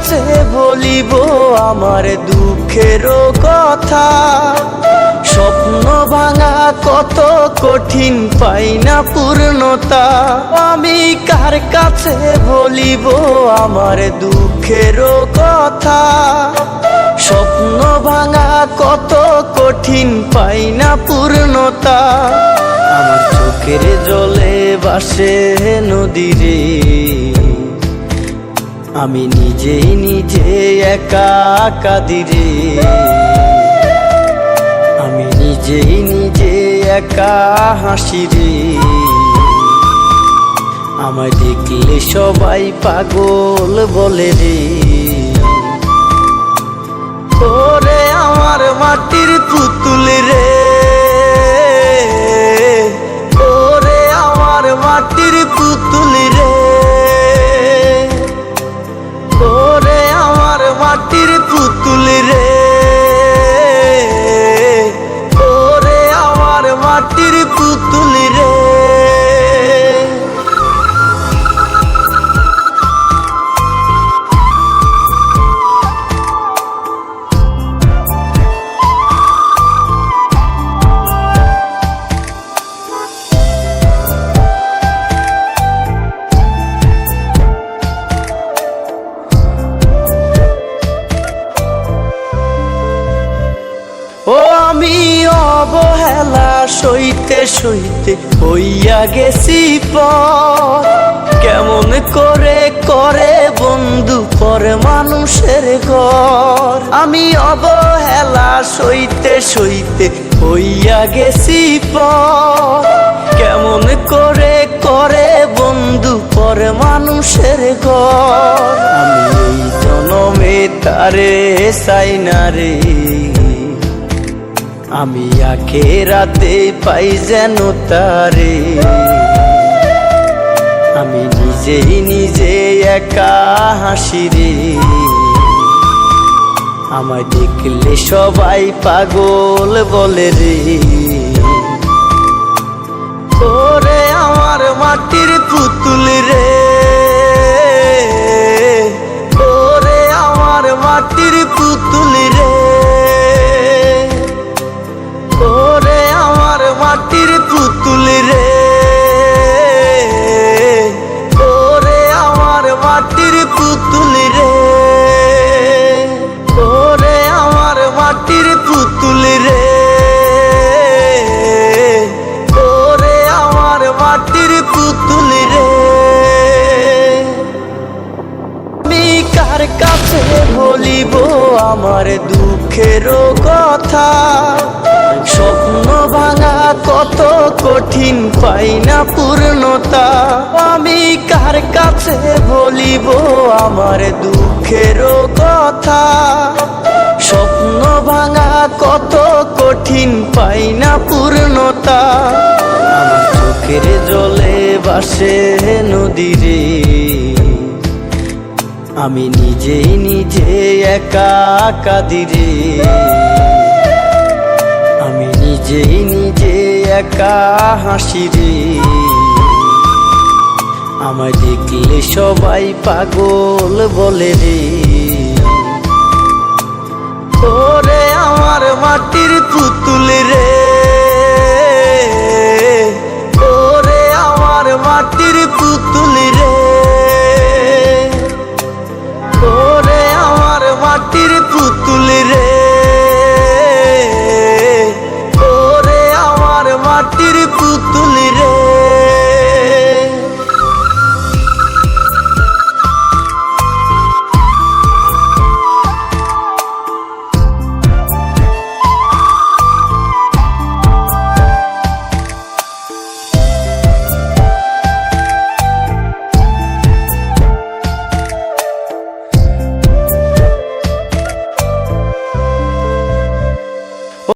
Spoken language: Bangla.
কাছে বলিব আমার দুঃখের কথা। স্বপ্ন ভাঙা কত কঠিন, পাই না পূর্ণতা। আমি কার কাছে বলিব আমার দুঃখের কথা? স্বপ্ন ভাঙা কত কঠিন, পাই না পূর্ণতা। আমার চোখের জলে বাসে নদীরে আমি নিজেই নিজে একা, কাদিরে। আমি নিজেই নিজে একা হাসি রে আমায় দেখলে সবাই পাগল বলে রে। তোরে আমার মাটির পুতুল রে। মাটির পুতুল রে। ওরে আমার মাটির পুতুল রে। ও আমি অবহেলা সইতে সইতে হইয়া গেছি কেমন করে করে বন্ধু পর মানুষের ঘর। আমি অবহেলা সইতে সইতে হইয়া গেছি কেমন করে করে বন্ধু পরে মানুষের ঘর। আমি এই জনমে তারে চাই না রে। আমি আখে রাতে পাই যেন তারে। আমি নিজেই নিজে একা হাসি রে। আমায় দেখলে সবাই পাগল বলে রে। ওরে আমার মাটির পুতুল রে। ওরে আমার মাটির পুতুল রে। পুতুল রে। ওরে আমার মাটির পুতুল রে। ওরে আমার মাটির পুতুল রে। আমি কার কাছে বলিব আমার দুঃখের কথা? স্বপ্ন কত কঠিন পাই না পূর্ণতা। আমি কার কাছে বলিব আমার দুঃখের কথা? স্বপ্ন ভাঙা কত কঠিন পাই না পূর্ণতা। আমার চোখের জলে বাসে নদীরে আমি নিজেই নিজে একা কাদিরে একা হাসি রে। আমায় দেখলে সবাই পাগল বলে রে। তোরে আমার মাটির পুতুল রে।